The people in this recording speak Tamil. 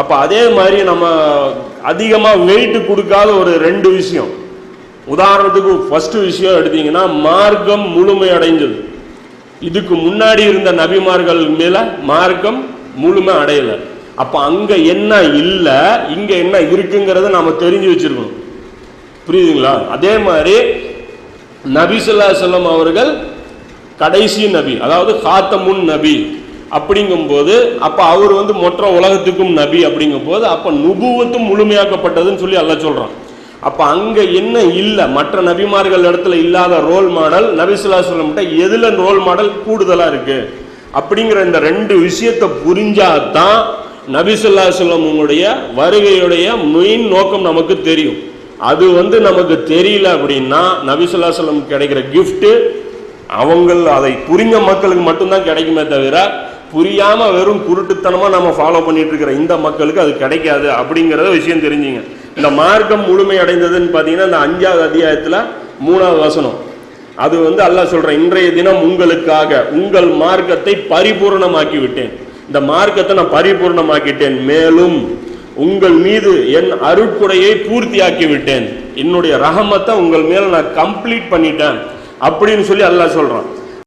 அப்போ அதே மாதிரி நம்ம அதிகமாக வெயிட் கொடுக்காத ஒரு ரெண்டு விஷயம். உதாரணத்துக்கு ஃபர்ஸ்ட் விஷயம் எடுத்தீங்கன்னா மார்க்கம் முழுமை அடைஞ்சது. இதுக்கு முன்னாடி இருந்த நபிமார்கள் மேலே மார்க்கம் முழுமை அடையலை. அப்போ அங்கே என்ன இல்லை இங்கே என்ன இருக்குங்கிறத நம்ம தெரிஞ்சு வச்சுருக்கணும். புரியுதுங்களா? அதே மாதிரி நபி ஸல்லல்லாஹு அவர்கள் கடைசி நபி அதாவது காத்தமுன் நபி அப்படிங்கும்போது அப்ப அவர் வந்து மொற்ற உலகத்துக்கும் நபி அப்படிங்கும்போது அப்ப நுபுவத்தும் முழுமையாக்கப்பட்டதுன்னு சொல்லி அல்ல சொல்றான். அப்ப அங்க என்ன இல்ல? மற்ற நபிமார்கள் இடத்துல இல்லாத ரோல் மாடல் நபிசுல்லா ஸல்லல்லாஹு எதுல ரோல் மாடல் கூடுதலா இருக்கு? அப்படிங்கிற இந்த ரெண்டு விஷயத்தை புரிஞ்சாதான் நபிசுல்லா சொல்லமுடைய வருகையுடைய மெயின் நோக்கம் நமக்கு தெரியும். அது வந்து நமக்கு தெரியல அப்படின்னா நபிசுல்லா சொல்லம் கிடைக்கிற கிஃப்ட்டு அவங்கள் அதை புரிஞ்ச மக்களுக்கு மட்டும்தான் கிடைக்குமே தவிர புரியாம வெறும் குருட்டுத்தனமா நம்ம ஃபாலோ பண்ணிட்டு இருக்கிற இந்த மக்களுக்கு அது கிடைக்காது அப்படிங்கிறத விஷயம் தெரிஞ்சுங்க. இந்த மார்க்கம் முழுமை அடைந்ததுன்னு பாத்தீங்கன்னா இந்த அஞ்சாவது அத்தியாயத்துல மூணாவது வசனம். அது வந்து அல்லாஹ் சொல்கிறேன் இன்றைய தினம் உங்களுக்காக உங்கள் மார்க்கத்தை பரிபூர்ணமாக்கி விட்டேன் இந்த மார்க்கத்தை நான் பரிபூர்ணமாக்கிட்டேன். மேலும் உங்கள் மீது என் அருட்குடையை பூர்த்தியாக்கி விட்டேன் என்னுடைய ரஹமத்தை உங்கள் மேல நான் கம்ப்ளீட் பண்ணிட்டேன் அப்படின்னு சொல்லி அல்லாஹ் சொல்றான்.